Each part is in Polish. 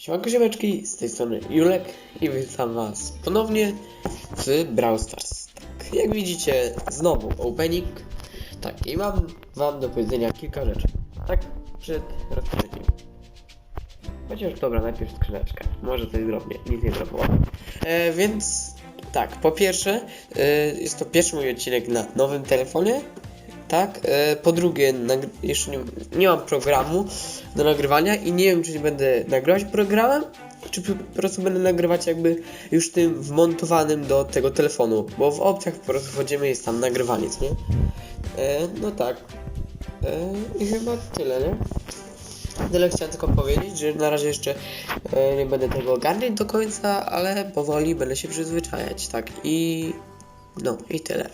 Siemanko ziomeczki, z tej strony Julek i witam was ponownie w Brawl Stars. Tak, jak widzicie, znowu opening. Tak, i mam wam do powiedzenia kilka rzeczy. Tak, przed rozpoczęciem. Chociaż dobra, najpierw skrzyneczkę. Może coś zrobię, nic nie zrobiło. E, więc tak, po pierwsze, e, jest to pierwszy mój odcinek na nowym telefonie. Tak, e, po drugie, jeszcze nie, nie mam programu do nagrywania i nie wiem, czy będę nagrywać programem, czy po prostu będę nagrywać jakby już tym wmontowanym do tego telefonu, bo w opcjach po prostu wchodzimy jest tam nagrywanie, nie? E, no tak. E, I chyba tyle, nie? Tyle chciałem tylko powiedzieć, że na razie jeszcze e, nie będę tego ogarniać do końca, ale powoli będę się przyzwyczajać, tak i no i tyle.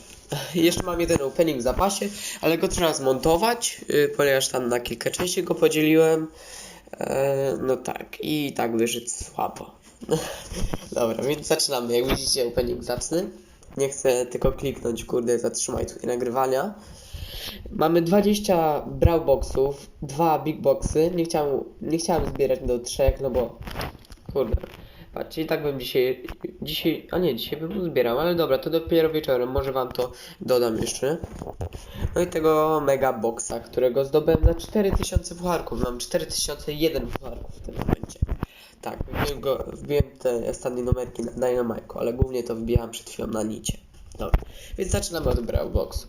Jeszcze mam jeden opening w zapasie, ale go trzeba zmontować, yy, ponieważ tam na kilka części go podzieliłem. E, no tak, i tak wyszedł słabo. Dobra, więc zaczynamy. Jak widzicie, opening zacny. Nie chcę tylko kliknąć, kurde, zatrzymaj tutaj nagrywania. Mamy 20 brawl boxów, dwa big boxy. Nie chciałem, nie chciałem zbierać do trzech, no bo kurde. Patrzcie, i tak bym dzisiaj, dzisiaj, a nie, dzisiaj bym zbierał, ale dobra, to dopiero wieczorem, może wam to dodam jeszcze. No i tego mega boxa, którego zdobyłem za 4000 pucharków, mam 4001 pucharków w tym momencie. Tak, wbiłem, go, wbiłem te ostatnie numerki na Dynamite, ale głównie to wbijałem przed chwilą na nicie. Dobra, więc zaczynamy od Brawl Boxu.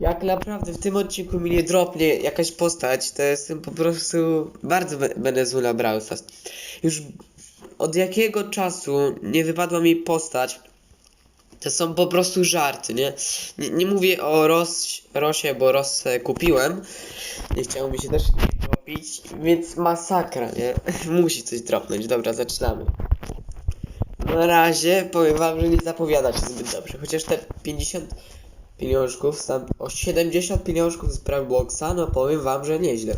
Jak naprawdę w tym odcinku mi nie dropnie jakaś postać, to jestem po prostu bardzo na Brawl Stars. Już od jakiego czasu nie wypadła mi postać, to są po prostu żarty, nie? Nie, nie mówię o Ros, Rosie, bo Rosę kupiłem. Nie chciało mi się też dropić, więc masakra, nie? Musi coś dropnąć. Dobra, zaczynamy. Na razie powiem wam, że nie zapowiada się zbyt dobrze. Chociaż te 50 pieniążków, tam o 70 pieniążków z Boxa, no powiem wam, że nieźle.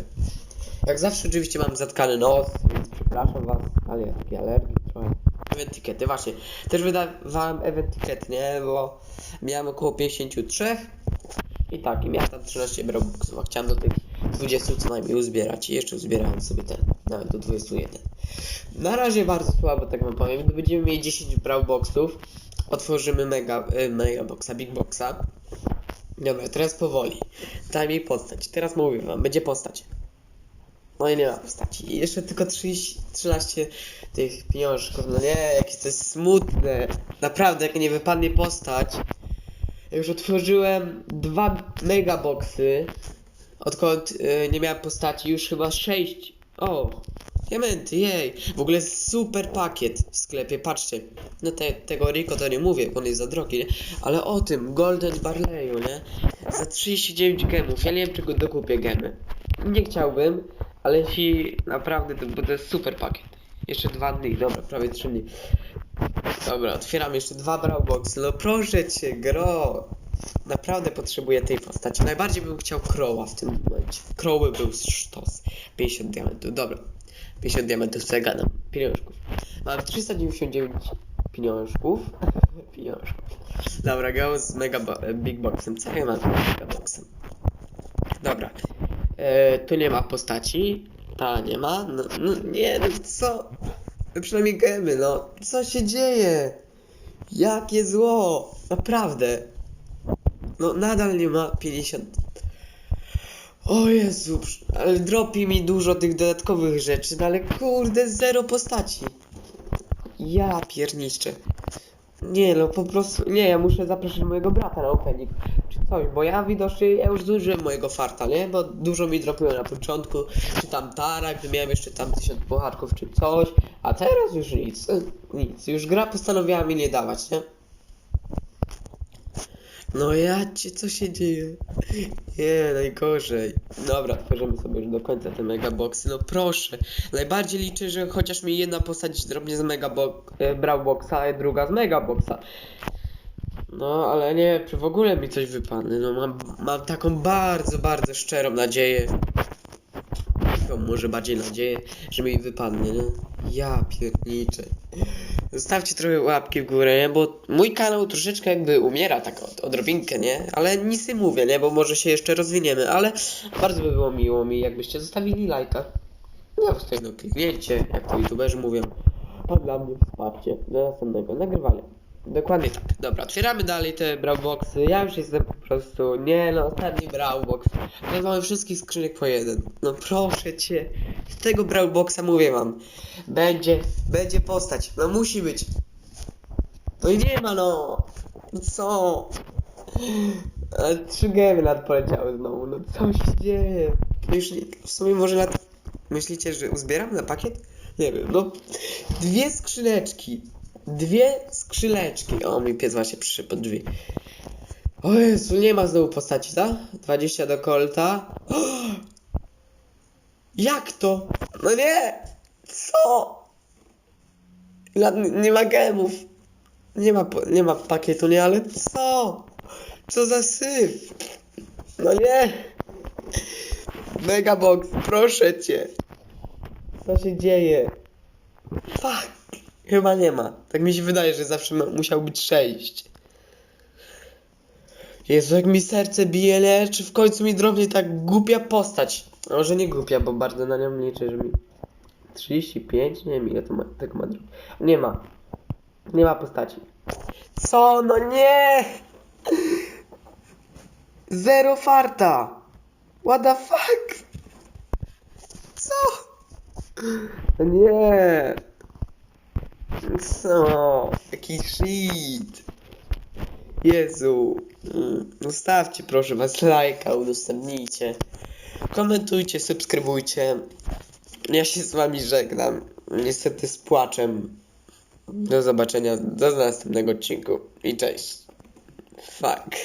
Jak zawsze oczywiście mam zatkany nos, więc przepraszam was, ale ja taki trochę. Eventikety, właśnie. Też wydawałem eventikety, nie? Bo miałem około 53 i tak, i miałem tam 13 brobuksów, a chciałem do tych 20 co najmniej uzbierać i jeszcze uzbierałem sobie ten, nawet do 21. Na razie bardzo słabo, tak wam powiem. Gdy będziemy mieli 10 boxów, otworzymy mega, y, mega boxa, big boxa. Dobra, teraz powoli. Daj mi postać. Teraz mówię wam, będzie postać. No i nie ma postaci. I jeszcze tylko 30, 13 tych pieniążków. No nie, jakieś to jest smutne. Naprawdę, jak nie wypadnie postać. Ja Już otworzyłem dwa megaboxy. Odkąd y, nie miałem postaci, już chyba 6. O, diamenty, jej. W ogóle super pakiet w sklepie, patrzcie. No te, tego Rico to nie mówię, bo on jest za drogi, nie? Ale o tym, Golden Barleyu, nie? Za 39 gemów. Ja nie wiem, czy dokupię gemy. Nie chciałbym, ale jeśli naprawdę, to, bo to jest super pakiet. Jeszcze dwa dni, dobra, prawie trzy dni. Dobra, otwieram jeszcze dwa brawlboxy. No proszę cię, gro. Naprawdę potrzebuję tej postaci. Najbardziej bym chciał Crowa w tym momencie. Crowy był sztos. 50 diamentów, dobra. 50 diamentów, co ja gadam. Pieniążków. Mam 399 pieniążków. pieniążków. Dobra, grałem z mega bo- big boxem. Co ja mam z mega boxem? Dobra. E, tu nie ma postaci. Ta nie ma. No, no nie, no co? No przynajmniej gemy, no. Co się dzieje? Jakie zło! Naprawdę. No nadal nie ma 50. O Jezu, ale dropi mi dużo tych dodatkowych rzeczy, no ale kurde, zero postaci. Ja pierniczę. Nie no, po prostu, nie, ja muszę zaprosić mojego brata na opening, czy coś, bo ja widocznie, ja już zużyłem mojego farta, nie, bo dużo mi dropiło na początku, czy tam tara, gdy miałem jeszcze tam tysiąc pucharków, czy coś, a teraz już nic, nic, już gra postanowiła mi nie dawać, nie. No ja cię, co się dzieje? Nie, najgorzej. Dobra, otworzymy sobie już do końca te megaboxy. No proszę. Najbardziej liczę, że chociaż mi jedna postać drobnie z megabox, e, brawlboxa, a druga z megaboxa. No, ale nie, czy w ogóle mi coś wypadnie. No mam, mam taką bardzo, bardzo szczerą nadzieję. Taką może bardziej nadzieję, że mi wypadnie, nie? Ja pierniczę. Zostawcie trochę łapki w górę, nie? Bo mój kanał troszeczkę jakby umiera tak od, odrobinkę, nie? Ale nic nie mówię, nie? Bo może się jeszcze rozwiniemy, ale bardzo by było miło mi, jakbyście zostawili lajka. No, to jedno kliknięcie, jak to youtuberzy mówią. A dla mnie wsparcie do następnego nagrywania. Dokładnie tak. Dobra, otwieramy dalej te brawboxy. Ja już jestem prostu. Nie no, ostatni brawbox. Ja mamy wszystkich skrzynek po jeden. No proszę cię. Z tego brawboxa mówię wam. Będzie, będzie postać. No musi być. No i nie ma no. No Co? Ale trzy gemy nad poleciały znowu. No co się dzieje? Już nie, w sumie może nad... Myślicie, że uzbieram na pakiet? Nie wiem, no. Dwie skrzyneczki. Dwie skrzyneczki. O, mój pies właśnie przyszedł pod drzwi. O Jezu, nie ma znowu postaci, tak? 20 do kolta. Jak to? No nie! Co? La- Nie ma gemów. Nie ma, nie ma pakietu, nie, ale co? Co za syf? No nie! Megabox, proszę cię. Co się dzieje? Fuck! Chyba nie ma. Tak mi się wydaje, że zawsze musiał być 6. Jezu, jak mi serce bije, nie? Czy w końcu mi drobnie tak głupia postać? Może nie głupia, bo bardzo na nią liczę, że mi... 35? Nie wiem ile to ma, tego ma drób. Nie ma. Nie ma postaci. Co? No nie! Zero farta! What the fuck? Co? No nie! Co? Jaki shit! Jezu! Mm, Zostawcie proszę was lajka, udostępnijcie. Komentujcie, subskrybujcie. Ja się z wami żegnam. Niestety z płaczem. Do zobaczenia do następnego odcinku. I cześć. Fuck.